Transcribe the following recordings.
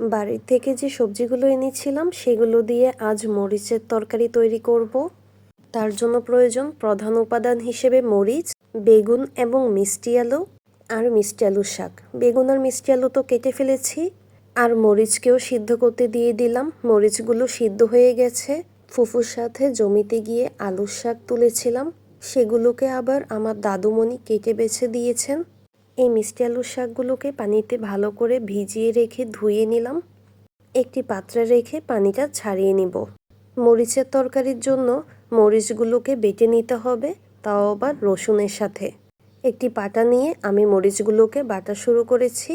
বাড়ির থেকে যে সবজিগুলো এনেছিলাম, সেগুলো দিয়ে আজ মরিচের তরকারি তৈরি করব। তার জন্য প্রয়োজন প্রধান উপাদান হিসেবে মরিচ, বেগুন এবং মিষ্টি আলু আর মিষ্টি আলুর শাক। বেগুন আর মিষ্টি আলু তো কেটে ফেলেছি, আর মরিচকেও সিদ্ধ করতে দিয়ে দিলাম। মরিচগুলো সিদ্ধ হয়ে গেছে। ফুফুর সাথে জমিতে গিয়ে আলুর শাক তুলেছিলাম। সেগুলোকে আবার আমার দাদুমণি কেটে বেছে দিয়েছেন। এই মিষ্টি আলুর শাকগুলোকে পানিতে ভালো করে ভিজিয়ে রেখে ধুয়ে নিলাম। একটি পাত্রে রেখে পানিটা ছাড়িয়ে নিব। মরিচের তরকারির জন্য মরিচগুলোকে বেটে নিতে হবে, তাও আবার রসুনের সাথে। একটি পাটা নিয়ে আমি মরিচগুলোকে বাটা শুরু করেছি।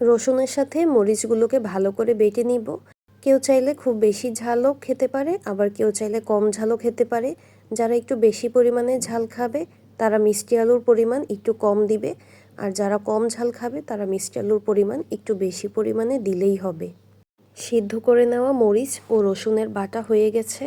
রসুনের সাথে মরিচগুলোকে ভালো করে বেটে নিব। কেউ চাইলে খুব বেশি ঝালও খেতে পারে, আবার কেউ চাইলে কম ঝালও খেতে পারে। যারা একটু বেশি পরিমাণে ঝাল খাবে, তারা মিষ্টি আলুর পরিমাণ একটু কম দিবে। আর যারা কম ঝাল খাবে, তারা মিষ্টি আলুর পরিমাণ একটু বেশি পরিমাণে দিলেই হবে। সিদ্ধ করে নেওয়া মরিচ ও রসুনের বাটা হয়ে গেছে।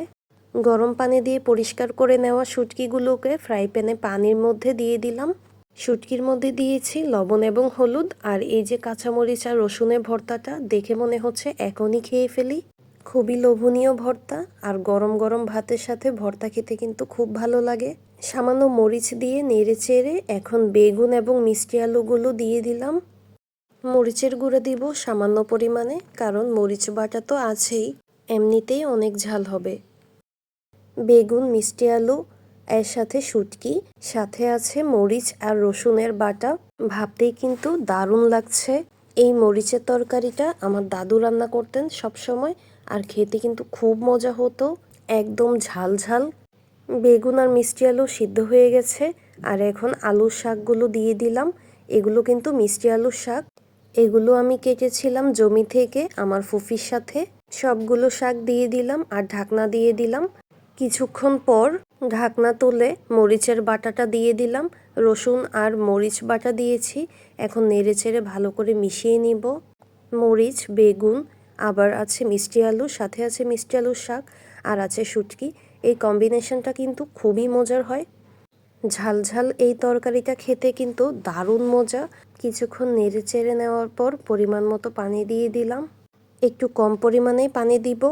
গরম পানি দিয়ে পরিষ্কার করে নেওয়া শুটকিগুলোকে ফ্রাই প্যানে পানির মধ্যে দিয়ে দিলাম। শুটকির মধ্যে দিয়েছি লবণ এবং হলুদ আর এই যে কাঁচামরিচ আর রসুনের ভর্তাটা দেখে মনে হচ্ছে এখনই খেয়ে ফেলি। খুবই লোভনীয় ভর্তা আর গরম গরম ভাতের সাথে ভর্তা খেতে কিন্তু খুব ভালো লাগে। সামান্য মরিচ দিয়ে নেড়ে চেড়ে এখন বেগুন এবং মিষ্টি আলুগুলো দিয়ে দিলাম। মরিচের গুঁড়ো দিব সামান্য পরিমাণে, কারণ মরিচ বাটা তো আছেই, এমনিতেই অনেক ঝাল হবে। বেগুন, মিষ্টি আলু, এর সাথে শুটকি, সাথে আছে মরিচ আর রসুনের বাটা। ভাবতেই কিন্তু দারুণ লাগছে। এই মরিচের তরকারিটা আমার দাদু রান্না করতেন সব সময় আর খেতে কিন্তু খুব মজা হতো। একদম ঝাল ঝাল। বেগুন আর মিষ্টি আলু সিদ্ধ হয়ে গেছে, আর এখন আলুর শাকগুলো দিয়ে দিলাম। এগুলো কিন্তু মিষ্টি আলুর শাক। এগুলো আমি কেটেছিলাম জমি থেকে, আমার ফুফির সাথে। সবগুলো শাক দিয়ে দিলাম আর ঢাকনা দিয়ে দিলাম। কিছুক্ষণ পর ঢাকনা তুলে মরিচের বাটাটা দিয়ে দিলাম। রসুন আর মরিচ বাটা দিয়েছি। এখন নেড়ে চেড়ে ভালো করে মিশিয়ে নিব। মরিচ, বেগুন, আবার আছে মিষ্টি আলু, সাথে আছে মিষ্টি আলুর শাক, আর আছে শুটকি। এই কম্বিনেশনটা কিন্তু খুবই মজার হয়। ঝাল ঝাল এই তরকারিটা খেতে কিন্তু দারুণ মজা। কিছুক্ষণ নেড়ে চেড়ে নেওয়ার পর পরিমাণ মতো পানি দিয়ে দিলাম। একটু কম পরিমাণেই পানি দিব।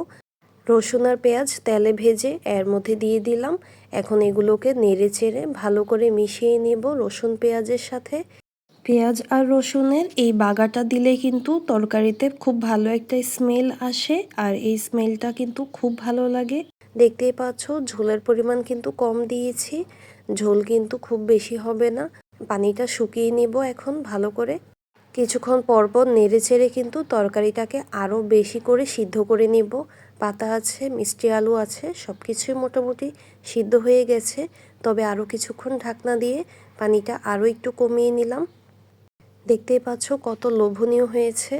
রসুন আর পেঁয়াজ তেলে ভেজে এর মধ্যে দিয়ে দিলাম। এখন এগুলোকে নেড়ে চেড়ে ভালো করে মিশিয়ে নেব রসুন পেঁয়াজের সাথে। পেঁয়াজ আর রসুনের এই বাগাটা দিলে কিন্তু তরকারিতে খুব ভালো একটা স্মেল আসে। আর এই স্মেলটা কিন্তু খুব ভালো লাগে। দেখতেই পাচ্ছ, ঝোলের পরিমাণ কিন্তু কম দিয়েছি। ঝোল কিন্তু খুব বেশি হবে না। পানিটা শুকিয়ে নেব এখন ভালো করে। কিছুক্ষণ পরপর নেড়ে চেড়ে কিন্তু তরকারিটাকে আরও বেশি করে সিদ্ধ করে নিব। পাতা আছে, মিষ্টি আলু আছে সব কিছুই মোটামুটি সিদ্ধ হয়ে গেছে। তবে আরও কিছুক্ষণ ঢাকনা দিয়ে পানিটা আরও একটু কমিয়ে নিলাম। দেখতেই পাচ্ছ কত লোভনীয় হয়েছে।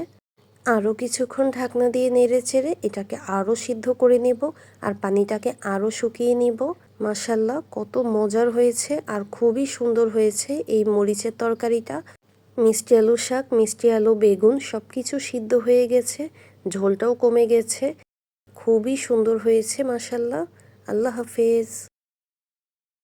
আরও কিছুক্ষণ ঢাকনা দিয়ে নেড়ে চেড়ে এটাকে আরও সিদ্ধ করে নেব আর পানিটাকে আরও শুকিয়ে নিব। মাসাল্লাহ কত মজার হয়েছে আর খুবই সুন্দর হয়েছে এই মরিচের তরকারিটা। মিষ্টি আলু শাক, মিষ্টি আলু বেগুন সব কিছু সিদ্ধ হয়ে গেছে, ঝোলটাও কমে গেছে। খুবই সুন্দর হয়েছে মাসাল্লাহ আল্লাহ হাফেজ।